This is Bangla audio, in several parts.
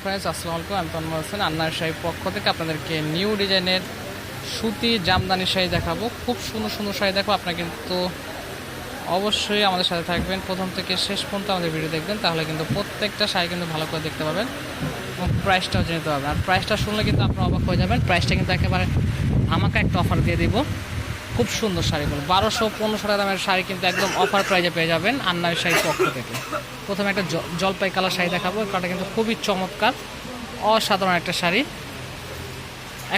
ফ্রেন্ডস আসসালামু আলাইকুম। আমি তন্ময় হোসেন আন্নার শাড়ির পক্ষ থেকে আপনাদেরকে নিউ ডিজাইনের সুতি জামদানি শাড়ি দেখাবো। খুব সুন্দর সুন্দর শাড়ি দেখো আপনারা কিন্তু অবশ্যই আমাদের সাথে থাকবেন। প্রথম থেকে শেষ পর্যন্ত আমাদের ভিডিও দেখবেন, তাহলে কিন্তু প্রত্যেকটা শাড়ি কিন্তু ভালো করে দেখতে পাবেন এবং প্রাইসটাও জেনে নিতে পারবেন। আর প্রাইসটা শুনলে কিন্তু আপনারা অবাক হয়ে যাবেন। প্রাইসটা কিন্তু একেবারে আমাকে একটা অফার দিয়ে দিব। খুব সুন্দর শাড়িগুলো। বারোশো, পনেরোশো টাকা দামের শাড়ি কিন্তু একদম অফার প্রাইজে পেয়ে যাবেন আন্নার শাড়ির পক্ষ থেকে। প্রথমে একটা জলপাই কালার শাড়ি দেখাবো কালারটা কিন্তু খুবই চমৎকার, অসাধারণ একটা শাড়ি।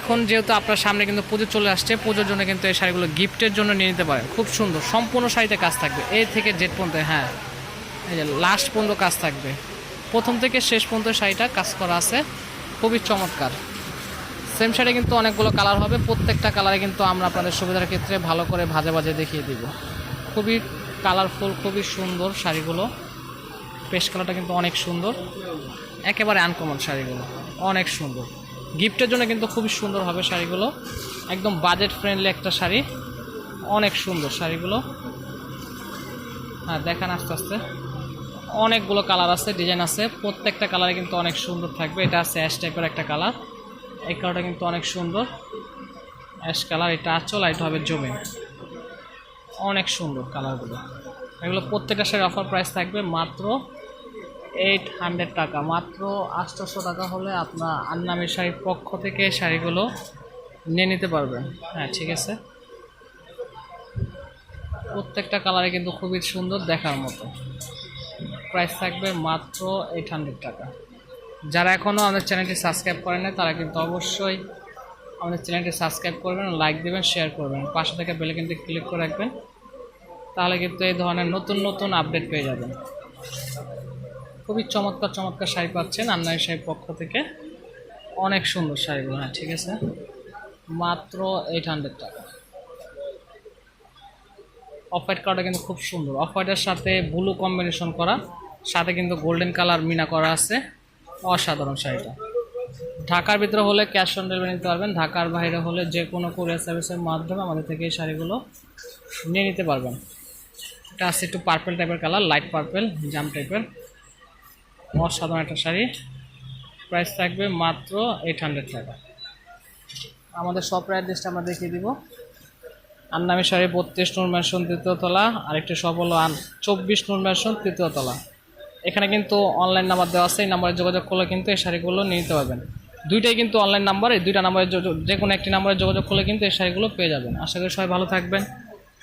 এখন যেহেতু আপনার সামনে কিন্তু পুজো চলে আসছে, পুজোর জন্য কিন্তু এই শাড়িগুলো গিফটের জন্য নিয়ে নিতে পারেন। খুব সুন্দর, সম্পূর্ণ শাড়িতে কাজ থাকবে। এ থেকে জেড পর্যন্ত হ্যাঁ এই যে লাস্ট পর্যন্ত কাজ থাকবে। প্রথম থেকে শেষ পর্যন্ত শাড়িটা কাজ করা আছে। খুবই চমৎকার। সেম শাড়ি কিন্তু অনেকগুলো কালার হবে। প্রত্যেকটা কালারে কিন্তু আমরা আপনাদের সুবিধার ক্ষেত্রে ভালো করে ভাজে ভাজে দেখিয়ে দিব। খুবই কালারফুল খুবই সুন্দর শাড়িগুলো। পেশ কালারটা কিন্তু অনেক সুন্দর। একেবারে আনকমন শাড়িগুলো। অনেক সুন্দর। গিফটের জন্য কিন্তু খুবই সুন্দর হবে শাড়িগুলো। একদম বাজেট ফ্রেন্ডলি একটা শাড়ি। অনেক সুন্দর শাড়িগুলো। হ্যাঁ দেখান আস্তে আস্তে। অনেকগুলো কালার আছে ডিজাইন আছে। প্রত্যেকটা কালারে কিন্তু অনেক সুন্দর থাকবে। এটা আছে অ্যাশ টাইপের একটা কালার এই কালারটা কিন্তু অনেক সুন্দর। অ্যাশ কালার, এটা আচল আর এটা হবে জমে। অনেক সুন্দর কালারগুলো। এগুলো প্রত্যেকটা শাড়ির অফার প্রাইস থাকবে মাত্র এইট হান্ড্রেড টাকা। মাত্র আটশোশো টাকা হলে আপনার আন্নামের শাড়ির পক্ষ থেকে শাড়িগুলো নিয়ে নিতে পারবেন। হ্যাঁ ঠিক আছে। প্রত্যেকটা কালারে কিন্তু খুবই সুন্দর দেখার মতো। প্রাইস থাকবে মাত্র এইট হান্ড্রেড টাকা। যারা এখনও আমাদের চ্যানেলটি সাবস্ক্রাইব করেন না তারা কিন্তু অবশ্যই আমাদের চ্যানেলটি সাবস্ক্রাইব করবেন, লাইক দেবেন, শেয়ার করবেন। পাশে থেকে বেলে কিন্তু ক্লিক করে রাখবেন, তাহলে কিন্তু এই ধরনের নতুন নতুন আপডেট পেয়ে যাবেন। খুবই চমৎকার চমৎকার শাড়ি পাচ্ছেন আন্নাই শাড়ির পক্ষ থেকে। অনেক সুন্দর শাড়িগুলো হ্যাঁ ঠিক আছে? মাত্র এইট হান্ড্রেড টাকা। অফ হোয়াইট কালারটা কিন্তু খুব সুন্দর। অফ হোয়াইটের সাথে ব্লু কম্বিনেশন করা, সাথে কিন্তু গোল্ডেন কালার মিনা করা আছে। অসাধারণ শাড়িটা। ঢাকার ভিতরে হলে ক্যাশ অন ডেলিভারি নিতে পারবেন, ঢাকার বাইরে হলে যে কোনো কুরিয়ার সার্ভিসের মাধ্যমে আমাদের থেকে এই শাড়িগুলো নিয়ে নিতে পারবেন। এটা আছে একটু পার্পেল টাইপের কালার লাইট পার্পেল জাম টাইপের অসাধারণ একটা শাড়ি। প্রাইস থাকবে মাত্র এইট হান্ড্রেড টাকা। আমাদের শপ অ্যাড্রেসটা আমরা দেখিয়ে দিব। আন্নামি শাড়ি বত্রিশ নূর ম্যানশন তৃতীয়তলা আরেকটি শপ হলো চব্বিশ নূর ম্যানশন তৃতীয়তলা এখানে কিন্তু অনলাইন নাম্বার দেওয়া আছে, এই নাম্বারে যোগাযোগ করলে কিন্তু এই শাড়িগুলো নিয়ে নিতে পারবেন। দুইটাই কিন্তু অনলাইন নাম্বারে দুইটা নাম্বারে যে কোনো একটি নাম্বারে যোগাযোগ করলে কিন্তু এই শাড়িগুলো পেয়ে যাবেন। আশা করি সবাই ভালো থাকবেন,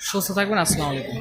সুস্থ থাকবেন, আসসালামু আলাইকুম।